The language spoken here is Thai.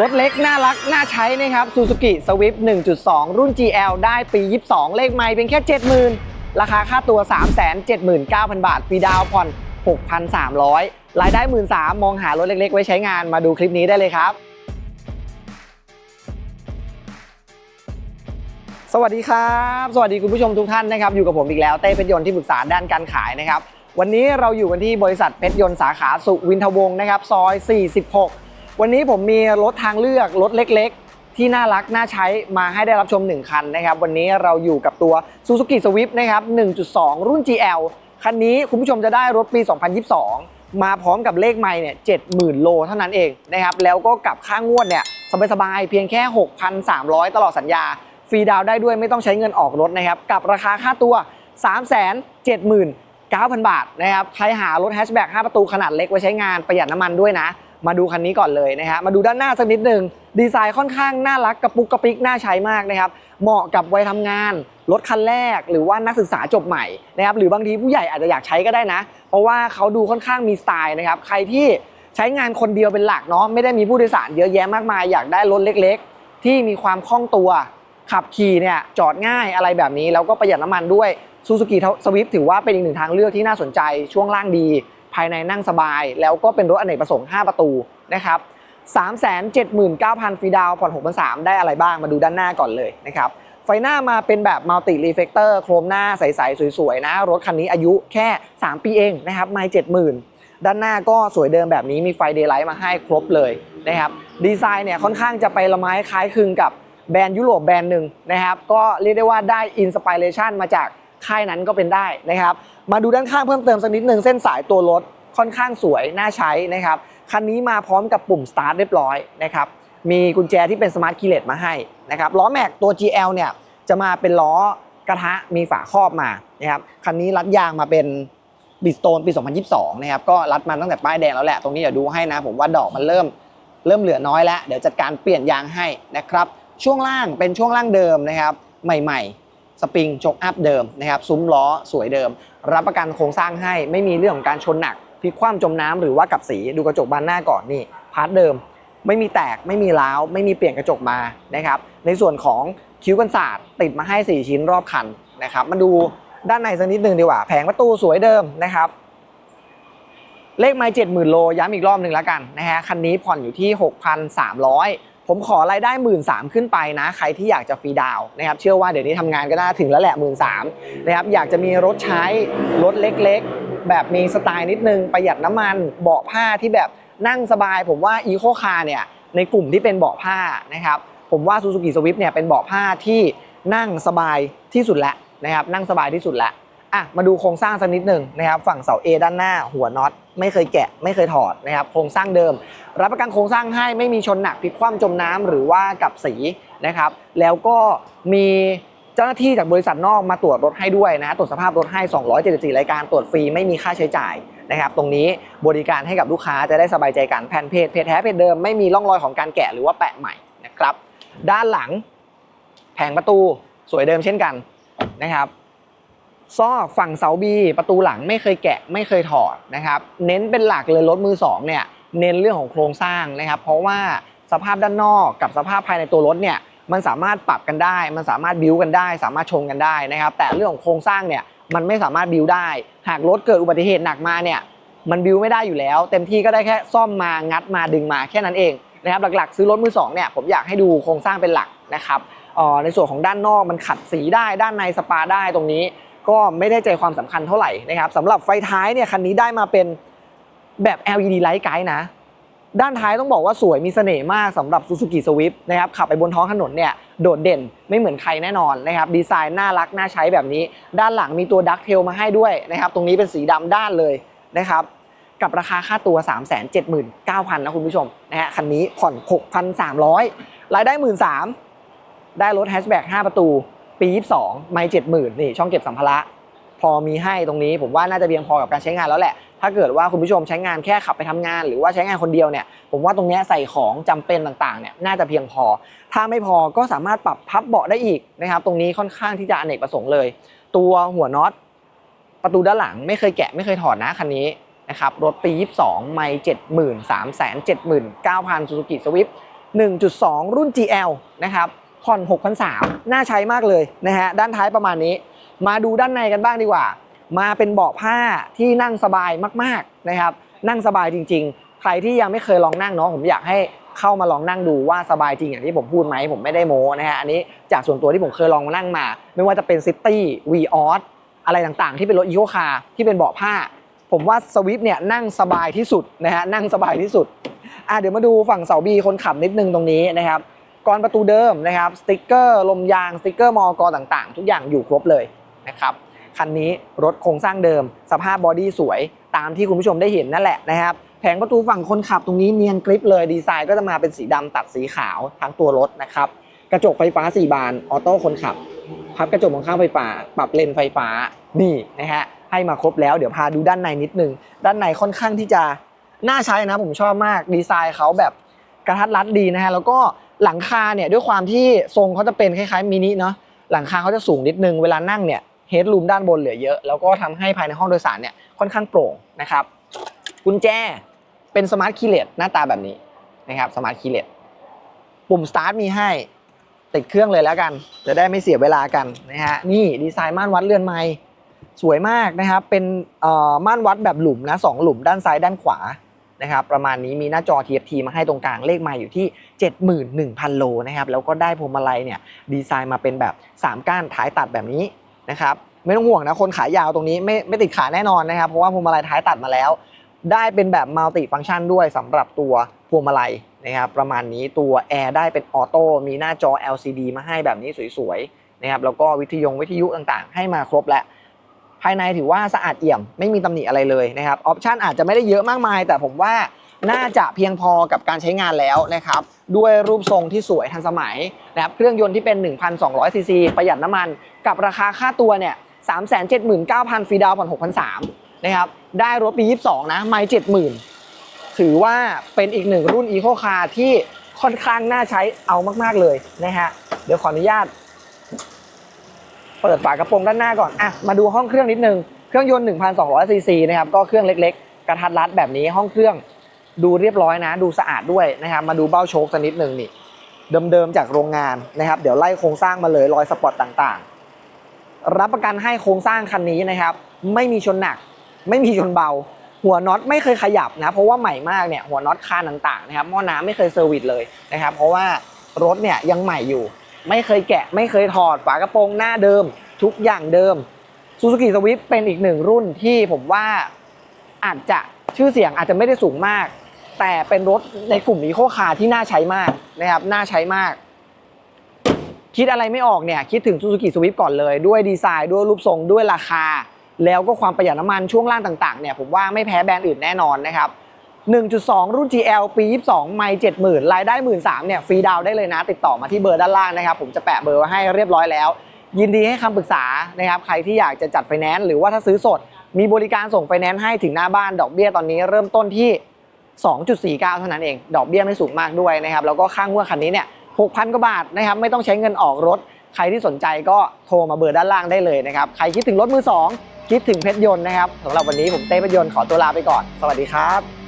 รถเล็กน่ารัก น่าใช้นะครับ Suzuki Swift 1.2 รุ่น GL ได้ปี 22 เลขไม่เป็นแค่ 70,000 ราคาค่าตัว 379,000 บาท ฟรีดาวน์ผ่อน 6,300 รายได้ 13,000 มองหารถเล็ก ๆ ไว้ใช้งานมาดูคลิปนี้ได้เลยครับสวัสดีครับ สวัสดีคุณผู้ชมทุกท่านนะครับอยู่กับผมอีกแล้วเต้เพชรยนต์ที่ปรึกษาด้านการขายนะครับวันนี้เราอยู่กันที่บริษัทเพชรยนต์สาขาสุวินทวงศ์นะครับซอย 46 วันนี้ผมมีรถทางเลือกรถเล็กๆ ที่น่ารัก น่าใช้มาให้ได้รับชม 1 คันนะครับ วันนี้เราอยู่กับตัว Suzuki Swift นะครับ 1.2 รุ่น GL คันนี้คุณผู้ชมจะได้รถปี 2022 มาพร้อมกับเลขไม่เนี่ย 70,000 โลเท่านั้นเองนะครับ แล้วก็กับค่างวดเนี่ยสบายๆ เพียงแค่ 6,300 ตลอดสัญญา ฟรีดาวน์ได้ด้วยไม่ต้องใช้เงินออกรถนะครับ กับราคาค่าตัว 379,000 บาทนะครับ ใครหารถแฮชแบ็ก5ประตูขนาดเล็กไว้ใช้งานประหยัดน้ำมันด้วยนะ มาดูคันนี้ก่อนเลยนะฮะมาดูด้านหน้าสักนิดหนึ่งดีไซน์ค่อนข้างน่ารักกระปุกกระปิกน่าใช้มากนะครับเหมาะกับวัยทำงานรถคันแรกหรือว่านักศึกษาจบใหม่นะครับหรือบางทีผู้ใหญ่อาจจะอยากใช้ก็ได้นะ เพราะว่าเขาดูค่อนข้างมีสไตล์นะครับใครที่ใช้งานคนเดียวเป็นหลักเนาะไม่ได้มีผู้โดยสารเยอะแยะมากมายอยากได้รถเล็ก ๆ ที่มีความคล่องตัว ขับขี่เนี่ยจอดง่ายอะไรแบบนี้แล้วก็ประหยัดน้ำมันด้วย Suzuki Swift ถือว่าเป็นอีกหนึ่งทางเลือกที่น่าสนใจช่วงล่างดี ภายในนั่งสบาย แล้วก็เป็นรถอเนกประสงค์ 5 ประตูนะครับ379,000ฟรีดาวผ่อน6,300ได้อะไรบ้างมาดูด้านหน้าก่อนเลยนะครับไฟหน้ามาเป็นแบบมัลติรีเฟกเตอร์โครมหน้าใสๆสวยๆนะ รถคันนี้อายุแค่ 3 ปีเองนะครับไม่70,000ด้านหน้าก็สวยเดิมแบบนี้มีไฟเดย์ไลท์มาให้ครบเลยนะครับดีไซน์เนี่ยค่อนข้างจะไปละไม้คล้ายคลึงกับแบรนด์ยุโรปแบรนด์หนึ่งนะครับก็เรียกได้ว่าได้อินสปิเรชันมาจากค่ายนั้นก็เป็นได้นะครับ มาดูด้านข้างเพิ่มเติมสักนิดหนึ่งเส้นสายตัวรถค่อนข้างสวยน่าใช้นะครับคันนี้มาพร้อมกับปุ่ม start เรียบร้อยนะครับมีกุญแจที่เป็นสมาร์ทคีย์เลสมาให้นะครับล้อแม็กตัว GL เนี่ยจะมาเป็นล้อกระทะมีฝาครอบมานะครับคันนี้รัดยางมาเป็นบิสโตนปี 2022 นะครับก็รัดมาตั้งแต่ป้ายแดงแล้วแหละ ตรงนี้เดี๋ยวดูให้นะ ผมว่าดอกมันเริ่มเริ่มเหลือน้อยแล้ว เดี๋ยวจัดการเปลี่ยนยางให้นะครับ ช่วงล่างเป็นช่วงล่างเดิมนะครับ ใหม่ สปริงจกอัพเดิมนะครับซุ้มล้อสวยเดิม รับประกันโครงสร้างให้ไม่มีเรื่องของการชนหนักพลิกคว่ำจมน้ำหรือว่ากับสีดูกระจกบานหน้าก่อนนี่พาร์ทเดิม ไม่มีแตกไม่มีร้าวไม่มีเปลี่ยนกระจกมานะครับในส่วนของคิ้วกันศาสตร์ติดมาให้ 4 ชิ้นรอบคันนะครับมาดูด้านในสักนิดหนึ่งดีกว่า แผงประตูสวยเดิมนะครับ เลขไม้เจ็ดหมื่นโลย้ำอีกรอบหนึ่งแล้วกันนะฮะคันนี้ผ่อนอยู่ที่ 6,300 ผมขอรายได้หมื่นสามขึ้นไปนะ ใครที่อยากจะฟรีดาวนะครับ เชื่อว่าเดี๋ยวนี้ทำงานก็น่าถึงแล้วแหละหมื่นสามนะครับ อยากจะมีรถใช้รถเล็กๆ แบบมีสไตล์นิดนึง ประหยัดน้ำมัน เบาะผ้าที่แบบนั่งสบาย ผมว่าอีโคคาร์เนี่ย ในกลุ่มที่เป็นเบาะผ้านะครับ ผมว่า Suzuki Swift เนี่ยเป็นเบาะผ้าที่นั่งสบายที่สุดแล้วนะครับ นั่งสบายที่สุดแล้ว อะมาดูโครงสร้างสักนิดหนึ่งนะครับฝั่งเสา A ด้านหน้าหัวน็อตไม่เคยแกะไม่เคยถอดนะครับโครงสร้างเดิม รับประกันโครงสร้างให้ไม่มีชนหนักพลิกคว่ำจมน้ำหรือว่ากับสีนะครับแล้วก็มีเจ้าหน้าที่จากบริษัทนอกมาตรวจรถให้ด้วยนะตรวจสภาพรถให้ 274 รายการตรวจฟรีไม่มีค่าใช้จ่ายนะครับตรงนี้บริการให้กับลูกค้าจะได้สบายใจกันแผ่นเพจเพจแท้เพจเดิมไม่มีร่องรอยของการแกะหรือว่าแปะใหม่นะครับด้านหลังแผงประตูสวยเดิมเช่นกันนะครับ ซอกฝั่งเสาบีประตูหลังไม่เคยแกะไม่เคยถอดนะครับ เน้นเป็นหลักเลยรถมือสองเนี่ยเน้นเรื่องของโครงสร้างนะครับ เพราะว่าสภาพด้านนอกกับสภาพภายในตัวรถเนี่ยมันสามารถปรับกันได้ มันสามารถบิวกันได้ สามารถชงกันได้นะครับ แต่เรื่องของโครงสร้างเนี่ยมันไม่สามารถบิวได้ หากรถเกิดอุบัติเหตุหนักมาเนี่ยมันบิวไม่ได้อยู่แล้ว เต็มที่ก็ได้แค่ซ่อมมางัดมาดึงมาแค่นั้นเองนะครับหลักๆ ซื้อรถมือสองเนี่ยผมอยากให้ดูโครงสร้างเป็นหลักนะครับออในส่วนของด้านนอกมันขัดสีได้ด้านในสปาได้ตรงนี้ ก็ไม่ได้ใจความสำคัญเท่าไหร่นะครับสำหรับไฟท้ายเนี่ยคันนี้ได้มาเป็นแบบ LED Light Guide นะ ด้านท้ายต้องบอกว่าสวยมีเสน่ห์มากสำหรับ Suzuki Swift นะครับขับไปบนท้องถนนเนี่ยโดดเด่นไม่เหมือนใครแน่นอนนะครับดีไซน์น่ารักน่าใช้แบบนี้ ด้านหลังมีตัวดักเทลมาให้ด้วยนะครับตรงนี้เป็นสีดำด้านเลยนะครับกับราคาค่าตัว 379,000นะคุณผู้ชมนะฮะคันนี้ผ่อน 6,300 รายได้ 13,000 ได้รถแฮชแบ็ก5ประตู ปี 22 ไม่70,000นี่ช่องเก็บสัมภาระ พอมีให้ตรงนี้ผมว่าน่าจะเพียงพอกับการใช้งานแล้วแหละ ถ้าเกิดว่าคุณผู้ชมใช้งานแค่ขับไปทำงาน หรือว่าใช้งานคนเดียวเนี่ยผมว่าตรงนี้ใส่ของจำเป็นต่างๆเนี่ยน่าจะเพียงพอ ถ้าไม่พอก็สามารถปรับพับเบาะได้อีกนะครับตรงนี้ค่อนข้างที่จะอเนกประสงค์เลย ตัวหัวน็อตประตูด้านหลังไม่เคยแกะไม่เคยถอดนะคันนี้นะครับรถปี 22 ไม่70,000 379,000 Suzuki Swift 1.2 รุ่น GL นะครับ ผ่อน6,300น่าใช้มากเลยนะฮะด้านท้ายประมาณนี้ มาดูด้านในกันบ้างดีกว่า มาเป็นเบาะผ้าที่นั่งสบายมากๆนะครับนั่งสบายจริง ๆ ใครที่ยังไม่เคยลองนั่งเนาะผมอยากให้เข้ามาลองนั่งดูว่าสบายจริงอย่างที่ผมพูดไหมผมไม่ได้โม้นะฮะอันนี้จากส่วนตัวที่ผมเคยลองนั่งมา ไม่ว่าจะเป็น City v ีออสอะไรต่างๆ ที่เป็นรถอีโคคาร์ที่เป็นเบาะผ้า ผมว่าสวิฟเนี่ยนั่งสบายที่สุดนะฮะนั่งสบายที่สุดอะเดี๋ยวมาดูฝั่งเสาบีคนขับนิดนึงตรงนี้นะครับ กรอนประตูเดิมนะครับสติกเกอร์ลมยางสติกเกอร์มอกรต่างๆ ทุกอย่างอยู่ครบเลยนะครับคันนี้รถโครงสร้างเดิม สภาพบอดี้สวยตามที่คุณผู้ชมได้เห็นนั่นแหละนะครับแผงประตูฝั่งคนขับตรงนี้เนียนกริปเลยดีไซน์ก็จะมาเป็นสีดำตัดสีขาวทั้งตัวรถนะครับกระจกไฟฟ้า 4 บานออโต้คนขับพับกระจกมองข้างไฟฟ้า ปรับเลนไฟฟ้านี่นะฮะให้มาครบแล้วเดี๋ยวพาดูด้านในนิดนึง ด้านในค่อนข้างที่จะน่าใช้นะผมชอบมากดีไซน์เขาแบบกระทัดรัดดีนะฮะแล้วก็ หลังคาเนี่ยด้วยความที่ทรงเขาจะเป็นคล้ายๆมินิเนาะหลังคาเขาจะสูงนิดนึงเวลานั่งเนี่ยเฮดรูมด้านบนเหลือเยอะ แล้วก็ทำให้ภายในห้องโดยสารเนี่ยค่อนข้างโปร่งนะครับกุญแจเป็นสมาร์ทคีย์เลสหน้าตาแบบนี้นะครับสมาร์ทคีย์เลสปุ่มสตาร์ทมีให้ติดเครื่องเลยแล้วกัน จะได้ไม่เสียเวลากันนะฮะนี่ดีไซน์ม่านวัดเรือนไม้สวยมากนะครับเป็นเอ่อม่านวัดแบบหลุมนะสองหลุมด้านซ้ายด้านขวา นะครับประมาณนี้มีหน้าจอ TFT มาให้ตรงกลางเลขมาอยู่ที่ 71,000 โลนะครับแล้วก็ได้พวงมาลัยเนี่ยดีไซน์มาเป็นแบบ 3 ก้านท้ายตัดแบบนี้นะครับไม่ต้องห่วงนะคนขายยาวตรงนี้ไม่ไม่ติดขาแน่นอนนะครับเพราะว่าพวงมาลัยท้ายตัดมาแล้ว ได้เป็นแบบมัลติฟังก์ชันด้วยสำหรับตัวพวงมาลัยนะครับประมาณนี้ตัวแอร์ได้เป็นออโต้มีหน้าจอ LCD มาให้แบบนี้สวยๆนะครับแล้วก็วิทยุวิทยุต่างๆ ให้มาครบแล้ว ภายในถือว่าสะอาดเอี่ยม ไม่มีตำหนิอะไรเลยนะครับออปชันอาจจะไม่ได้เยอะมากมาย แต่ผมว่าน่าจะเพียงพอกับการใช้งานแล้วนะครับด้วยรูปทรงที่สวยทันสมัยนะครับเครื่องยนต์ที่เป็น 1,200ซีซีประหยัดน้ำมัน กับราคาค่าตัวเนี่ย379,000ฟรีดาวน์ผ่อน6,300นะครับได้รถปี 22 นะไม่70,000 ถือว่าเป็นอีกหนึ่งรุ่นอีโคคาร์ที่ค่อนข้างน่าใช้เอามาก ๆ เลยนะฮะเดี๋ยวขออนุญาต เปิดฝากระโปรงด้านหน้าก่อนอะมาดูห้องเครื่องนิดนึง เครื่องยนต์ 1,200ซีซีนะครับ ก็เครื่องเล็กๆ กระทัดรัดแบบนี้ห้องเครื่องดูเรียบร้อยนะ ดูสะอาดด้วยนะครับ มาดูเบ้าโชคสักนิดนึงนี่ เดิมๆจากโรงงานนะครับ เดี๋ยวไล่โครงสร้างมาเลยรอยสปอตต่างๆ รับประกันให้โครงสร้างคันนี้นะครับ ไม่มีชนหนัก ไม่มีชนเบา หัวน็อตไม่เคยขยับนะ เพราะว่าใหม่มากเนี่ยหัวน็อตคานต่างๆนะครับหม้อน้ำไม่เคยเซอร์วิสเลยนะครับ เพราะว่ารถเนี่ยยังใหม่อยู่ ไม่เคยแกะไม่เคยถอดฝากระโปรงหน้าเดิม ทุกอย่างเดิม Suzuki Swift เป็นอีกหนึ่งรุ่นที่ผมว่าอาจจะชื่อเสียงอาจจะไม่ได้สูงมาก แต่เป็นรถในกลุ่มอีโคคาร์ที่น่าใช้มากนะครับน่าใช้มาก คิดอะไรไม่ออกเนี่ยคิดถึง Suzuki Swift ก่อนเลย ด้วยดีไซน์ด้วยรูปทรงด้วยราคา แล้วก็ความประหยัดน้ำมันช่วงล่างต่างๆเนี่ยผมว่าไม่แพ้แบรนด์อื่นแน่นอนนะครับ 1.2 รุ่น GL ปี 22 ไม่ 70,000 รายได้ 13,000เนี่ยฟรีดาวได้เลยนะ ติดต่อมาที่เบอร์ด้านล่างนะครับ ผมจะแปะเบอร์ไว้ให้เรียบร้อยแล้ว ยินดีให้คำปรึกษานะครับ ใครที่อยากจะจัดไฟแนนซ์หรือว่าถ้าซื้อสด มีบริการส่งไฟแนนซ์ให้ถึงหน้าบ้านดอกเบี้ยตอนนี้เริ่มต้นที่ 2.49 เท่านั้นเอง ดอกเบี้ยไม่สูงมากด้วยนะครับ แล้วก็ค่างวดคันนี้เนี่ย 6,000 กว่าบาทนะครับ ไม่ต้องใช้เงินออกรถ ใครที่สนใจก็โทรมาเบอร์ด้านล่างได้เลยนะครับ ใครคิดถึงรถมือสองคิดถึงเพชรยนต์นะครับสำหรับวันนี้ผมเต้เพชรยนต์ขอตัวลาไปก่อน สวัสดีครับ